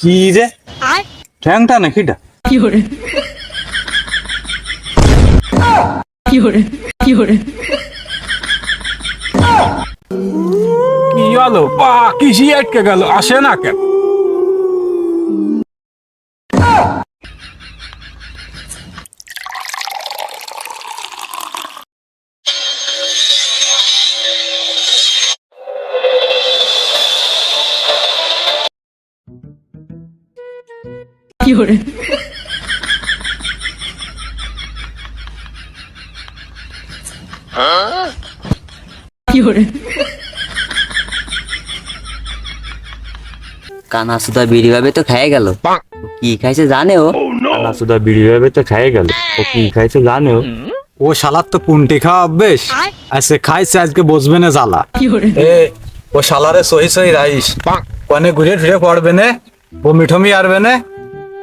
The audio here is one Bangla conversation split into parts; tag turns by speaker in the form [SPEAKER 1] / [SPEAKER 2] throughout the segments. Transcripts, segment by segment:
[SPEAKER 1] কি যে? ঠ্যাংটা
[SPEAKER 2] না কি হরে? কি কি
[SPEAKER 1] কি হলো বা কিসি আটকে গেল? আসে না কেন?
[SPEAKER 2] 有人， 有人，
[SPEAKER 3] কানা সুদা বিড়ি ভাবে তো খেয়ে গেল কি খাইছে জানে ও
[SPEAKER 4] না সুদা বিড়ি ভাবে তো খেয়ে গেল ও কি খাইছে জানে ও
[SPEAKER 1] ও শালার তো পুন্টি খাওয়া অভ্যেস আজকে খাইছে আজকে বসবে না জ্বালা
[SPEAKER 2] 有人，
[SPEAKER 1] এ ও শালারে সহি সহি রাইস কনে ঘুরে ফিরে পড়বে না ও মিঠমি আরবে না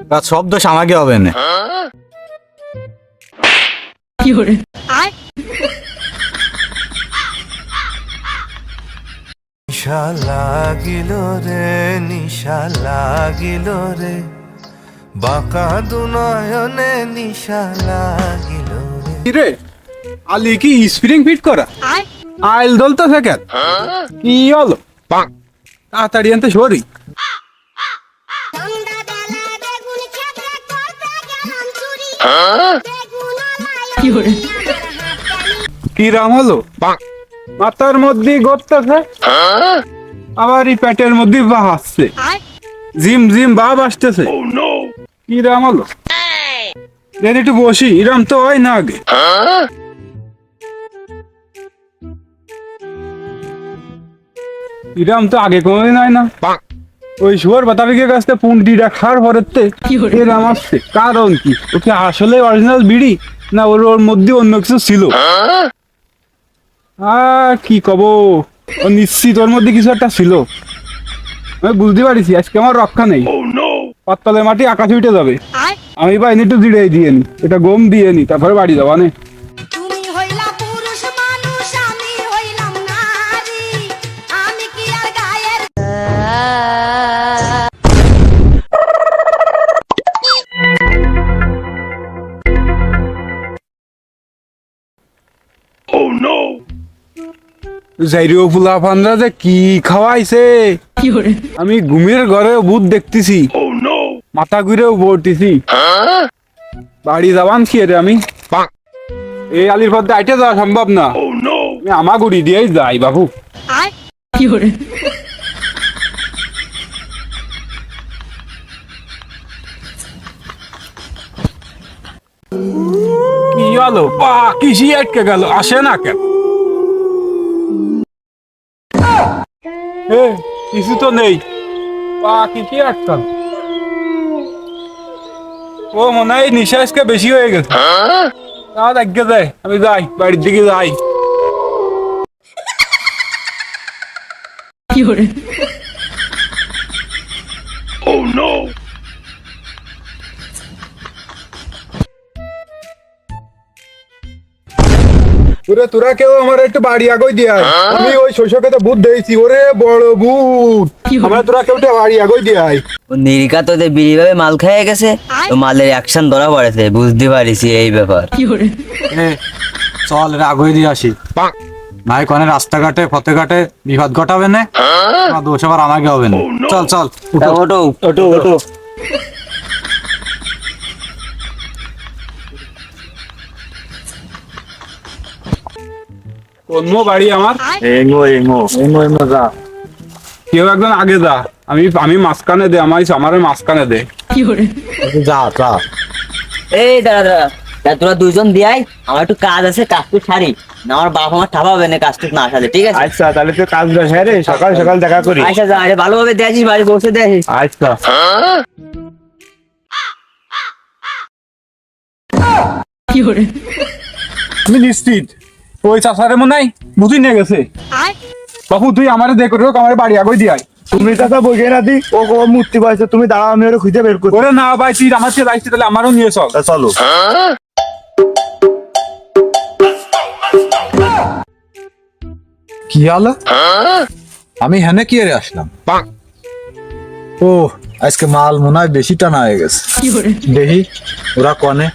[SPEAKER 1] বা শব্দ সামাগে হবে না।
[SPEAKER 2] 有人
[SPEAKER 5] ，নিশা লাগিল রে নিশা লাগিল রে। বাঁকা দুনয়নে নিশা লাগিল রে।
[SPEAKER 1] রে আলি কি স্প্রিং ফিট করা? আইল দলতে থাকে কি হলো? তাড়াতাড়ি আনতে সরি।
[SPEAKER 2] 有人
[SPEAKER 1] ，কি রাম হলো? মাথার মধ্যে গড়তেছে। আবার এই পেটের মধ্যে আসছে। জিম জিম বাপ আসতেছে। কি রাম হলো? দেন একটু বসি ইরাম তো হয় না আগে। ইরাম তো আগে কোনোদিন হয় না। ওই শুয়ার বাতাবিকের কাছ থেকে পুন্টি রাখার পরেতে
[SPEAKER 2] কি করে?
[SPEAKER 1] এরাম আসছে। কারণ কি? ওকে আসলে অরিজিনাল বিড়ি না ওর ওর মধ্যে অন্য কিছু ছিল। আর কি কব? ও নিশ্চিত ওর মধ্যে কিছু একটা ছিল। আমি বুঝতে পারিছি আজকে আমার রক্ষা নেই। পাতালের মাটি আকাশে উঠে যাবে। আমি বা এনে একটু জিড়াই দিয়ে নি এটা গম দিয়ে নি তারপরে বাড়ি যাবা জাইরিও ফুলা ফান্দা যে কি খাওয়াইছে? আমি ঘুমের ঘরে ভূত দেখতেছি। oh, মাথা ঘুরেও পড়তেছি। বাড়ি যাবান রে আমি। এই আলির পথে আইটে যাওয়া সম্ভব না। oh, আমি আমা ঘুরি দিয়ে যাই বাবু। কি আলো? বা কিসি আটকে গেল? আসে না কেন? কিছু তো নেই পা কিসি আটকাল ও মনে হয় নিঃশ্বাসকে বেশি হয়ে গেছে তা দেখে যায় আমি যাই বাড়ির দিকে যাই
[SPEAKER 2] 有人，
[SPEAKER 1] ওরে তোরা কেউ আমার একটু বাড়ি আগই দিয়ে। আয়। আমি ওই শৈশবকে তো ভূত দিয়েছি ওরে বড় ভূত? আমরা তোরা কেউ বাড়ি আগই দিয়ে। আয়
[SPEAKER 3] ও নিরিকা তো বিড়ি ভাবে মাল খেয়ে গেছে তো মালের অ্যাকশন ধরা পড়েছে বুঝতে পারিছি এই ব্যাপার।
[SPEAKER 1] চল রে আগই দিয়ে আসি। ভাই কনে রাস্তাঘাটে ফতেঘাটে বিপদ ঘটাবে না? আমার দোষ আবার আমাকে হবে না। চল চল
[SPEAKER 3] তা ওটো
[SPEAKER 4] ওটো ওটো
[SPEAKER 1] কর্মো বাড়ি আমার।
[SPEAKER 4] এঙ্গো এঙ্গো এঙ্গো এঙ্গো যা।
[SPEAKER 1] কেউ একজন আগে যা। আমি আমি মাঝখানে দে আমার আমার মাঝখানে দে।
[SPEAKER 4] যা যা।
[SPEAKER 3] এই দাদা দাদা তোরা দুজন দিয়াই আমার একটু কাজ আছে কাজটু সারি। না আমার বাপ আমার ঠাপাবে না কাজটু না সারে ঠিক আছে?
[SPEAKER 4] আচ্ছা তাহলে তুই কাজ না হ্যাঁ সারে সকাল সকাল দেখা করি।
[SPEAKER 3] আচ্ছা যা আচ্ছা, ভালোভাবে দেয়াছিস বাড়ি পৌঁছে দেয়াছিস
[SPEAKER 4] আচ্ছা।
[SPEAKER 2] কি হরে
[SPEAKER 1] তুমি নিশ্চিত। ওই চাষারে মনে নাই? বুঝি নিয়ে গেছে। বাবু তুই আমারে দে করে আমার বাড়ি আগই দিয়ে
[SPEAKER 4] তুমি বইকে না দি ও ও মূর্তি পাইছে তুমি দাঁড়াও আমি ওরা খুঁজে বের
[SPEAKER 1] ওরে না ভাই তুই আমার চেয়ে তাহলে আমারও নিয়ে চল।
[SPEAKER 4] চলো।
[SPEAKER 6] কি হলো আমি হেনে কি এর আসলাম? ও আজকে মাল মনে হয় বেশি টানা হয়ে গেছে। দেখি ওরা কনে।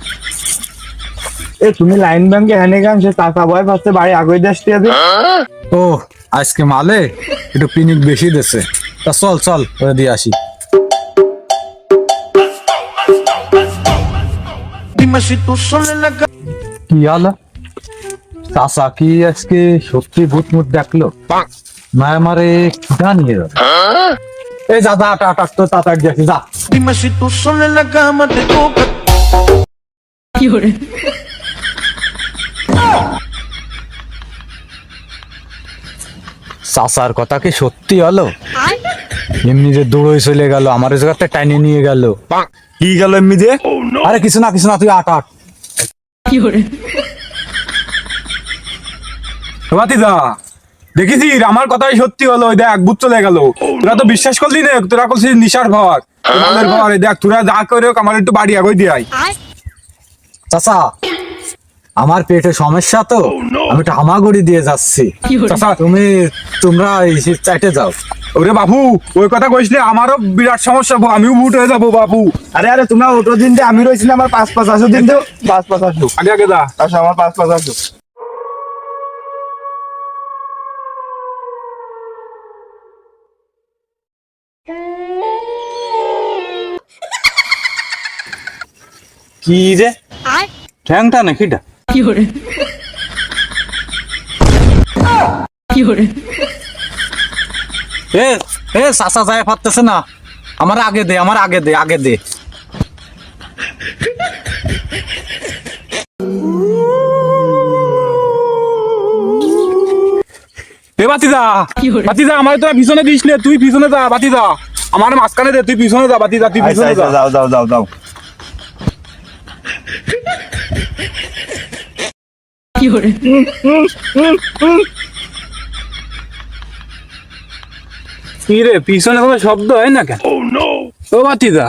[SPEAKER 4] এ তুমি লাইন ব্যাংকে হ্যানে গান সে টাকা ভয় পাচ্ছে বাড়ি আগে দেশ দিয়ে দে
[SPEAKER 6] ও আজকে মালে? একটু পিনিক বেশি দিছে। তা চল চল ওরা দিয়ে আসি। কি হলো চাচা কি আজকে সত্যি ভূত মুত দেখল? না আমারে খিদা নিয়ে যাবে এই যা যা আটা আটা তো তাড়াতাড়ি দেখি যা।
[SPEAKER 2] Fiore,
[SPEAKER 6] চাচার কথা কি সত্যি হলো? এমনি যে দৌড়ই চলে গেল আমার জায়গাতে টাইনে নিয়ে গেল।
[SPEAKER 4] কি গেল এমনি দিয়ে
[SPEAKER 6] আরে কিছু না কিছু না তুই আট আট।
[SPEAKER 1] দেখেছিস? আমার কথাই সত্যি হলো ওই দেখ বুঝ চলে গেল। তোরা তো বিশ্বাস করলি না তোরা করছিস নিশার ভার মালের ভার দেখ তোরা যা করে হোক আমার একটু বাড়ি আগে দিয়ে আয়।
[SPEAKER 6] চাচা আমার পেটে সমস্যা তো? আমি একটু হামাগুড়ি দিয়ে যাচ্ছি।
[SPEAKER 1] চাচা
[SPEAKER 6] তুমি তোমরা এই চাইটে যাও।
[SPEAKER 1] ওরে বাবু ওই কথা কইসলে আমারও বিরাট সমস্যা হব, আমিও বুট হয়ে যাব বাবু।
[SPEAKER 4] আরে আরে তোমরা ওটো দিন দে আমি রয়েছি আমার পাঁচ পাঁচ আসো দিন দেও পাঁচ পাঁচ আসো।
[SPEAKER 1] আগে আগে যা।
[SPEAKER 4] আসো আমার পাঁচ পাঁচ আসো।
[SPEAKER 6] কি রে? ঠ্যাংটা নাকিটা
[SPEAKER 2] Fiore, Fiore,
[SPEAKER 6] এ এ চাচা যায় পারতেছে না। আমার আগে দে আমার আগে দে আগে দে।
[SPEAKER 1] এ বাতিজা
[SPEAKER 2] কি হলো?
[SPEAKER 1] বাতিজা আমার পিছনে দিস নে তুই পিছনে যা বাতিজা আমার মাঝখানে দে তুই পিছনে যা বাতিজা তুই
[SPEAKER 4] আচ্ছা
[SPEAKER 1] পিছনে
[SPEAKER 4] আচ্ছা
[SPEAKER 1] যা
[SPEAKER 4] যাও যাও যাও যাও।
[SPEAKER 1] কি রে পিছনে কোনো শব্দ হয় না কেন? ও বাতিজা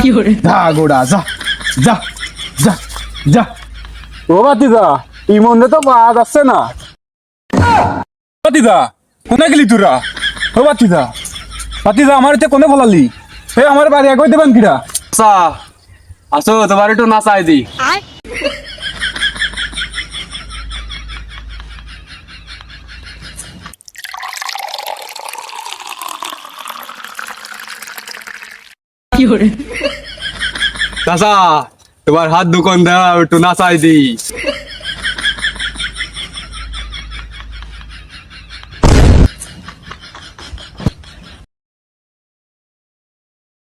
[SPEAKER 2] Fiore,
[SPEAKER 6] যা গোড়া যা যা যা যা।
[SPEAKER 1] ও ইমনে তো না। বাতিজা কোনে গেলি তোরা? ও বাতিজা বাতিজা আমার এতে কোনে ফলালি? এ আমার বাড়ি আগে দেবেন কিরা
[SPEAKER 6] চা আসো তোমার একটু নাচাই দি। চাচা তোমার হাত দোকান দাও একটু নাচাই দি।